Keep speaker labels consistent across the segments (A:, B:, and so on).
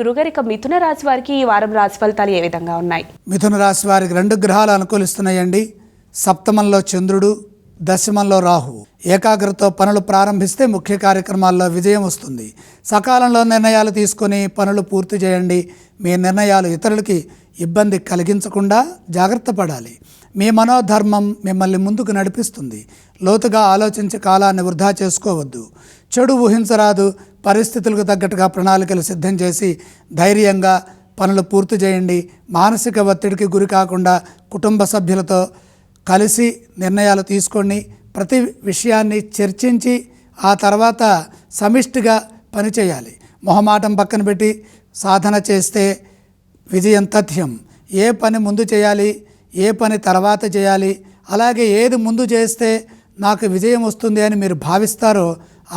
A: గురుగారు ఇక మిథున రాశి వారికి ఈ వారం రాశి ఫలితాలు ఏ విధంగా ఉన్నాయి?
B: మిథున రాశి వారికి రెండు గ్రహాలు అనుకూలిస్తున్నాయండి. సప్తమంలో చంద్రుడు దశమంలో రాహువు. ఏకాగ్రతతో పనులు ప్రారంభిస్తే ముఖ్య కార్యక్రమాల్లో విజయం వస్తుంది. సకాలంలో నిర్ణయాలు తీసుకొని పనులు పూర్తి చేయండి. మీ నిర్ణయాలు ఇతరులకి ఇబ్బంది కలిగించకుండా జాగ్రత్త పడాలి. మీ మనోధర్మం మిమ్మల్ని ముందుకు నడిపిస్తుంది. లోతుగా ఆలోచించి కాలాన్ని వృధా చేసుకోవద్దు. చెడు ఊహించరాదు. పరిస్థితులకు తగ్గట్టుగా ప్రణాళికలు సిద్ధం చేసి ధైర్యంగా పనులు పూర్తి చేయండి. మానసిక ఒత్తిడికి గురి కాకుండా కుటుంబ సభ్యులతో కలిసి నిర్ణయాలు తీసుకొని ప్రతి విషయాన్ని చర్చించి ఆ తర్వాత సమిష్టిగా పనిచేయాలి మొహమాటం పక్కన పెట్టి సాధన చేస్తే విజయం తథ్యం. ఏ పని ముందు చేయాలి ఏ పని తర్వాత చేయాలి అలాగే ఏది ముందు చేస్తే నాకు విజయం వస్తుంది అని మీరు భావిస్తారో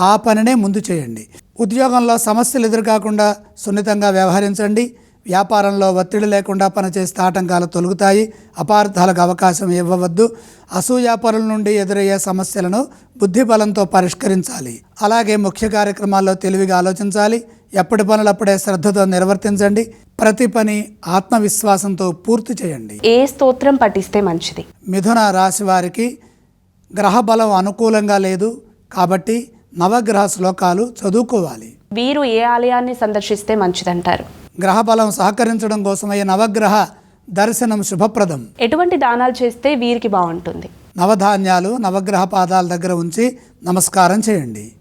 B: ఆ పనినే ముందు చేయండి. ఉద్యోగంలో సమస్యలు ఎదురుకాకుండా సున్నితంగా వ్యవహరించండి. వ్యాపారంలో ఒత్తిడి లేకుండా పనిచేస్తే ఆటంకాలు తొలగుతాయి. అపార్థాలకు అవకాశం ఇవ్వవద్దు. అసూయాపరుల నుండి ఎదురయ్యే సమస్యలను బుద్ధిబలంతో పరిష్కరించాలి. అలాగే ముఖ్య కార్యక్రమాల్లో తెలివిగా ఆలోచించాలి. ఎప్పటి పనులప్పుడే శ్రద్ధతో నిర్వర్తించండి. ప్రతి పని ఆత్మవిశ్వాసంతో పూర్తి చేయండి.
A: ఏ స్తోత్రం పఠిస్తే మంచిది?
B: మిథున రాశి వారికి గ్రహబలం అనుకూలంగా లేదు. కాబట్టి నవగ్రహ శ్లోకాలు చదువుకోవాలి.
A: వీరు ఏ ఆలయాన్ని సందర్శిస్తే మంచిదంటారు?
B: గ్రహబలం సహకరించడం కోసమై నవగ్రహ దర్శనం శుభప్రదం.
A: ఎటువంటి దానాలు చేస్తే వీరికి బాగుంటుంది?
B: నవధాన్యాలు నవగ్రహ పాదాల దగ్గర ఉంచి నమస్కారం చేయండి.